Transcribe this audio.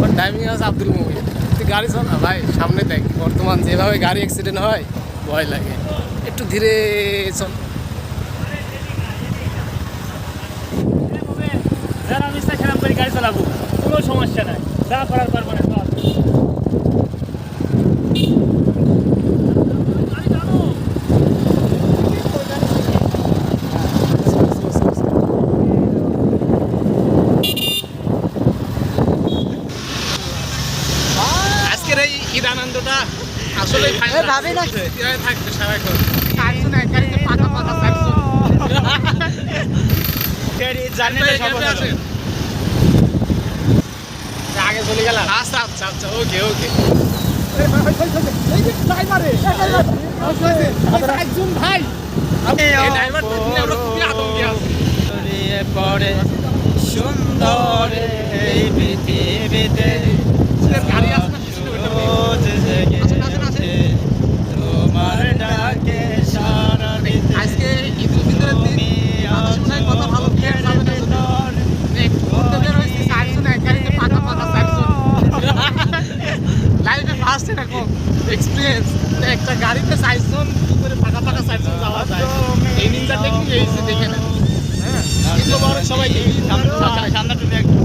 ওর driving আছে আব্দুল মুমিন তুই গাড়ি চালা ভাই, সামনে দেখ। বর্তমান যেভাবে গাড়ি অ্যাক্সিডেন্ট হয়, ভয় লাগে। একটু ধীরে চল। যারা আমি খেলাম গাড়ি চালাবো, কোনো সমস্যা নাই। যা করার পারব না কর। গাড়ি চালাও। আজকের এই ঈদ আনন্দটা আসলে ভাবি না। থাকবে সারাক্ষণ আগে চলে গেলাম আচ্ছা আচ্ছা আচ্ছা ওকে ওকে ভাই পড়ে সুন্দর এই পৃথিবীতে জাস্ট এরকম এক্সপিরিয়েন্স একটা গাড়িতে চারজন কি করে ফাঁকা ফাঁকা চারজন যাওয়া যায়? এই নিনজা টেকনিক হ্যাঁ? এই যে দেখে নেন হ্যাঁ? সবাই ঠান্ডা টুপি একদম